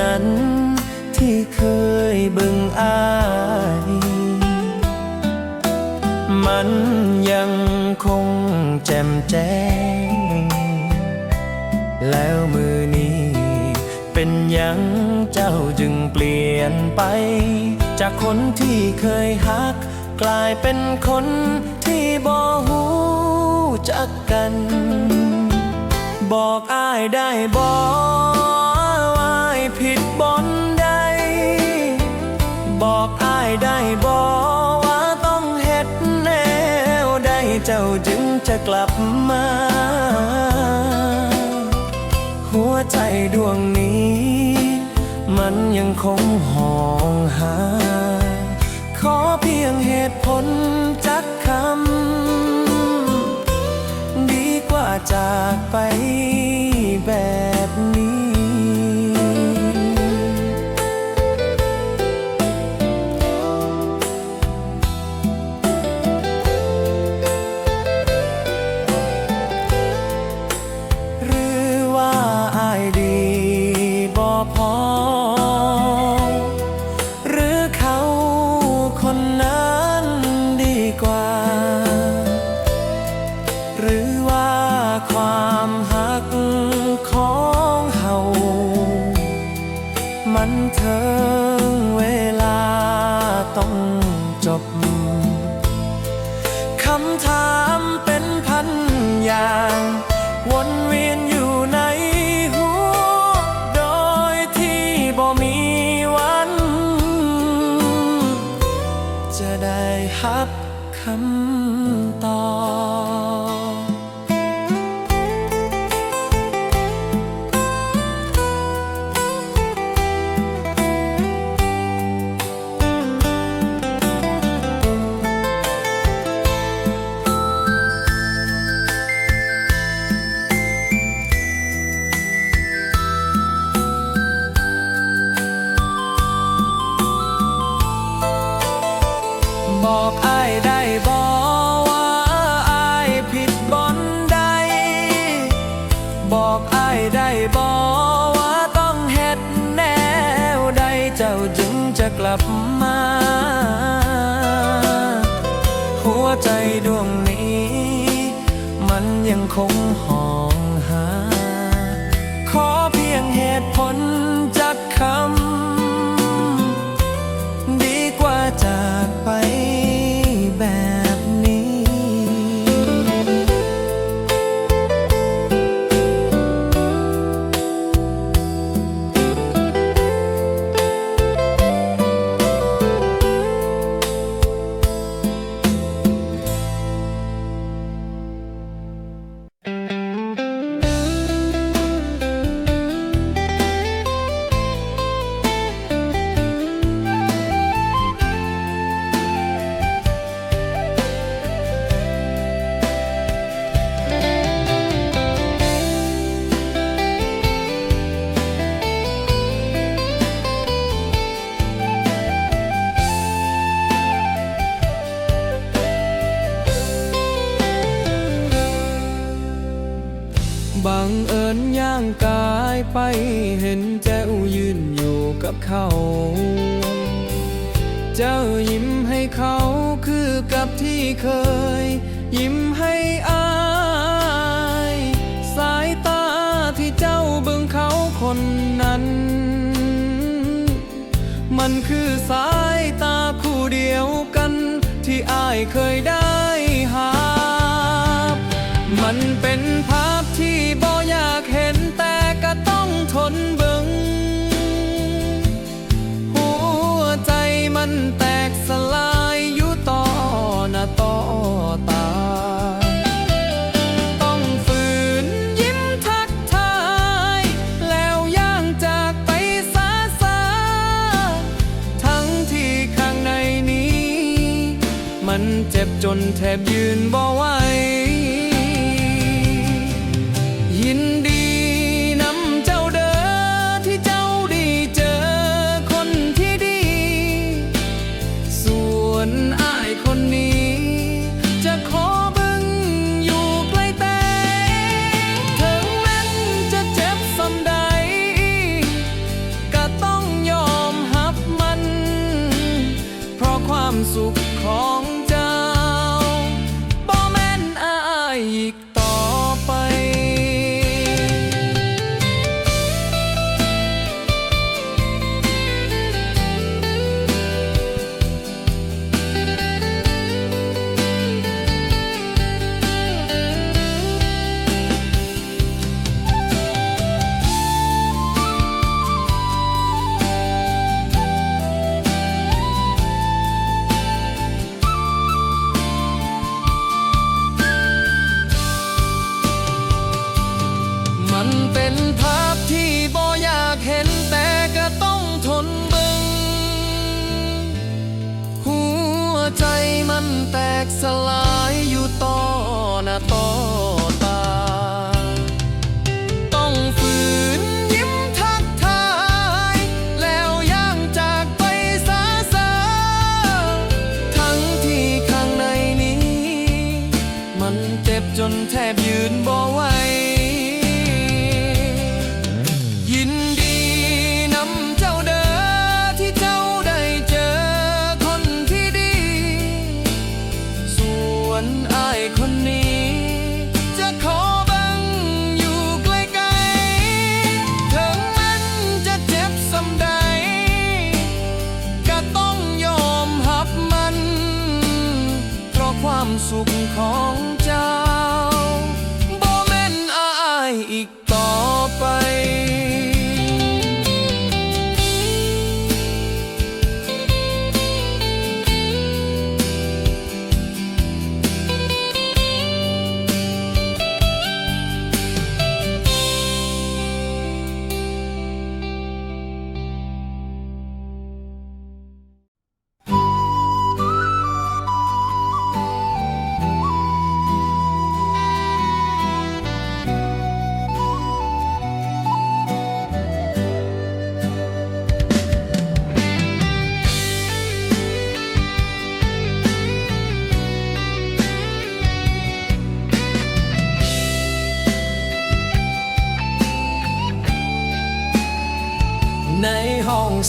นั้น ที่เคยบึงอาย มันยังคงแจ่มแจ้ง แล้วมือนี้ เป็นยังเจ้าจึงเปลี่ยนไป จากคนที่เคยหัก กลายเป็นคนที่บ่หูจักกัน บอกอายได้บอก ได้บอกว่าต้องเฮ็ดแนวได้เจ้าจึงจะกลับมา หัวใจดวงนี้ มันยังคงห่องหา ขอเพียงเหตุผลจักคำ ดีกว่าจากไป คงห้องหา ขอเพียงเหตุผลจากคำ นแทบยืนบ่ว่า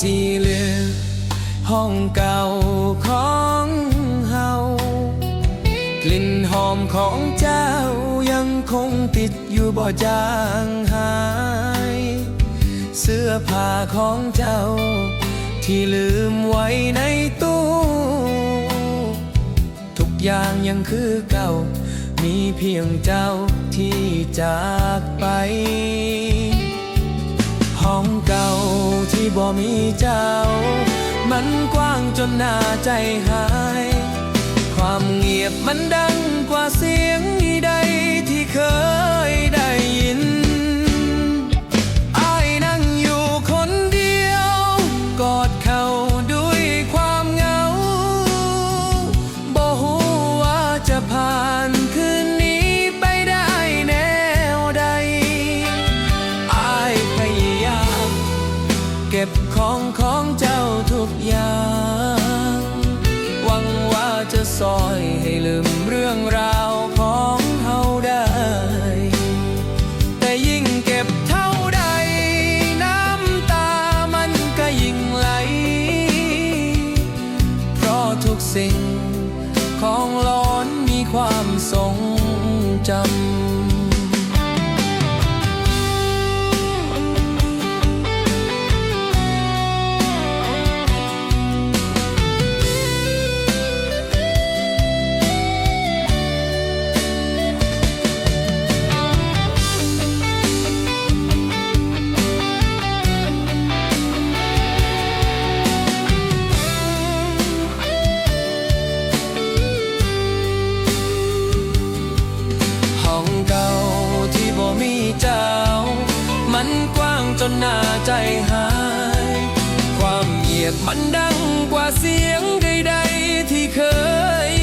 สีเหลืองห้องเก่าของเฮากลิ่นหอมของเจ้ายังคงติดอยู่บ่จางหาย เสื้อผ้าของเจ้า ที่ลืมไว้ในตู้ ทุกอย่างยังคือเก่า มีเพียงเจ้าที่จากไป ของเก่าที่บ่มีเจ้า มันกว้างจนหน้าใจหาย ความเงียบมันดังกว่าเสียงใดที่เคยได้ยิน นหน้าใจหาย ความเหยียดมันดังกว่าเสียงใดๆที่เคย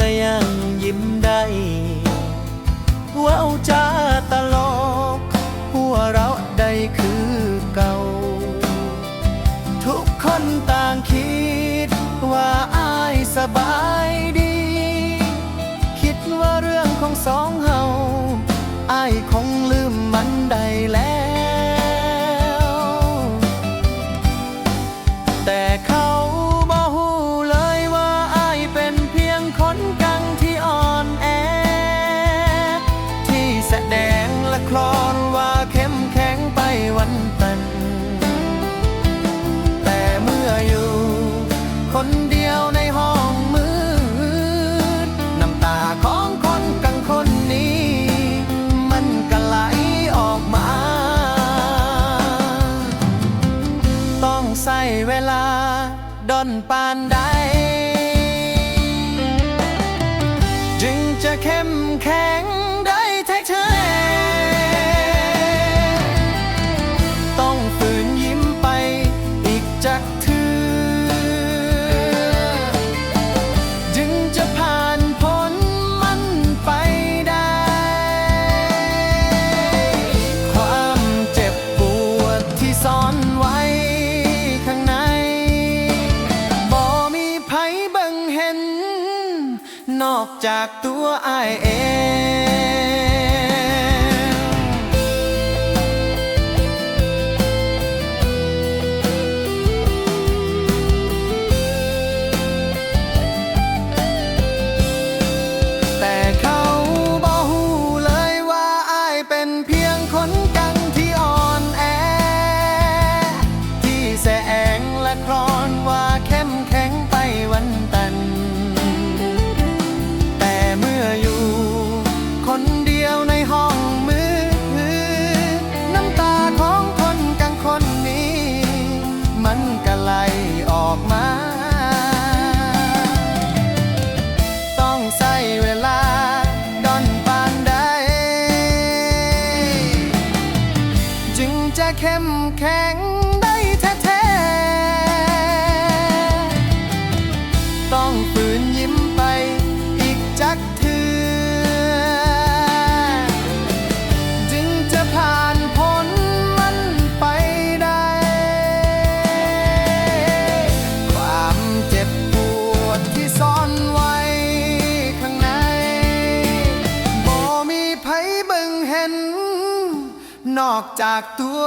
ก็ยังยิ้มได้ว้าวจ้าตลกหัวเราะได้คือเก่า ทุกคนต่างคิดว่าอายสบาย ดนปานใด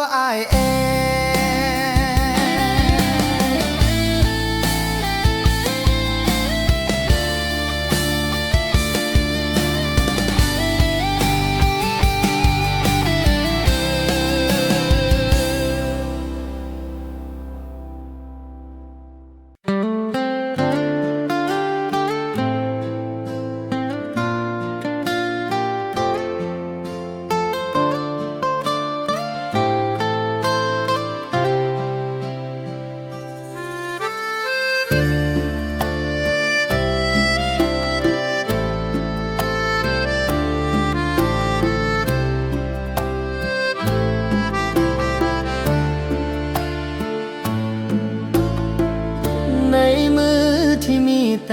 I am.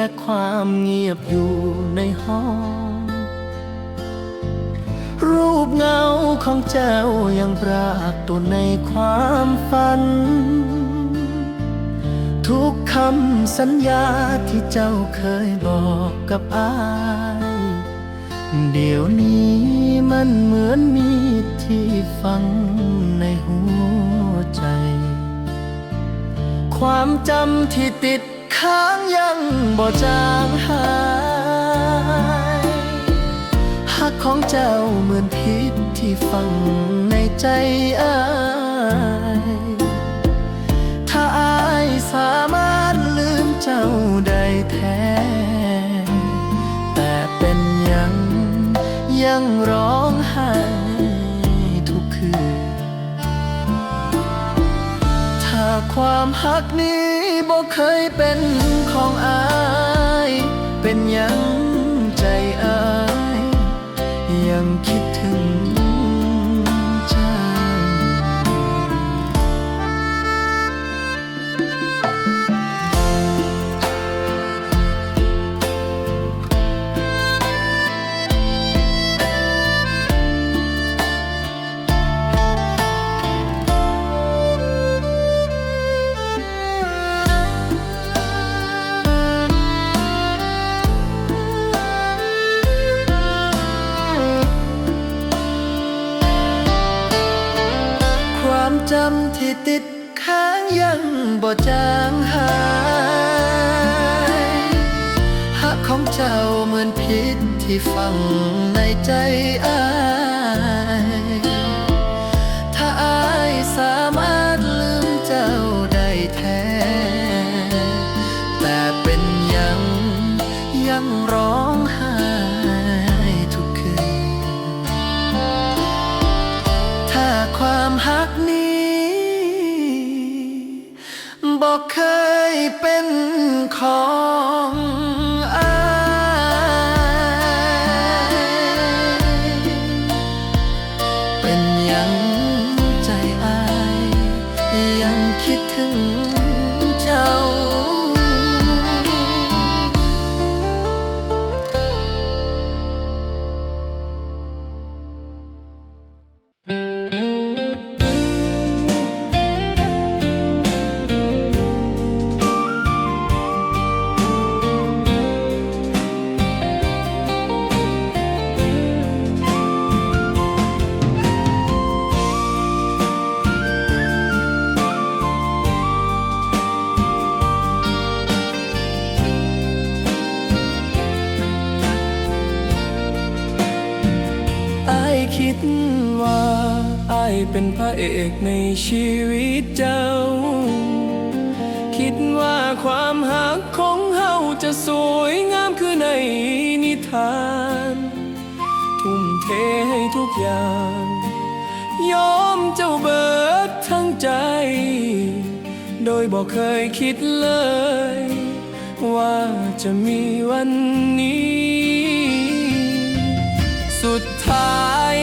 แต่ความเงียบอยู่ในห้อง รูปเงาของเจ้ายังปรากฏในความฝัน ทุกคำสัญญาที่เจ้าเคยบอกกับอาย เดี๋ยวนี้มันเหมือนมีที่ฟังในหัวใจ ความจำที่ติด บ่จางหายหักของเจ้าเหมือนพิษที่ฝังในใจอายถ้าอายสามารถลืมเจ้าได้แท้ แต่เป็นยังยังร้องไห้ทุกคืน ถ้าความหักนี้บ่เคยเป็น ของอาย เป็นยังใจอาย ยังคิด ในใจอาย ถ้าอายสามารถลืมเจ้าได้แท้ แต่เป็นยังยังร้องไห้ทุกคืน ถ้าความหักนี้บอกเคยเป็นของ กในชีวิตเจ้า คิดว่าความหักของเฮาจะสวยงามคือในนิทาน ทุ่มเทให้ทุกอย่าง ยอมเจ้าเบิดทั้งใจ โดยบอกเคยคิดเลย ว่าจะมีวันนี้ สุดท้าย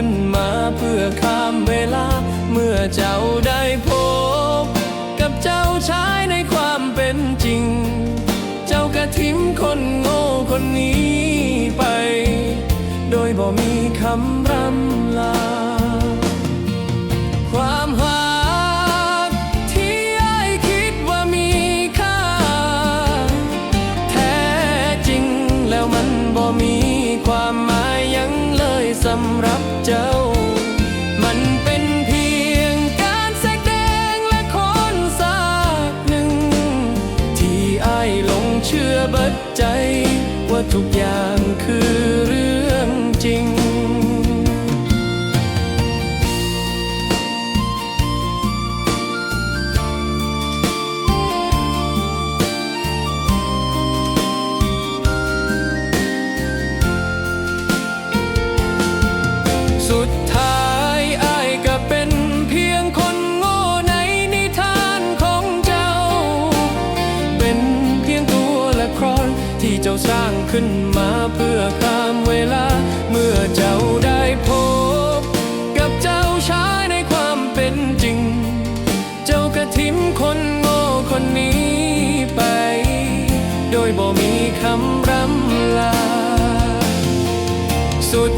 ขึ้นมาเพื่อข้ามเวลา เมื่อเจ้าได้พบ กับเจ้าชายในความเป็นจริง เจ้ากระทิมคนโง่คนนี้ไป โดยบ่มีคำรำลา โดยบ่มีคำรำลาสุด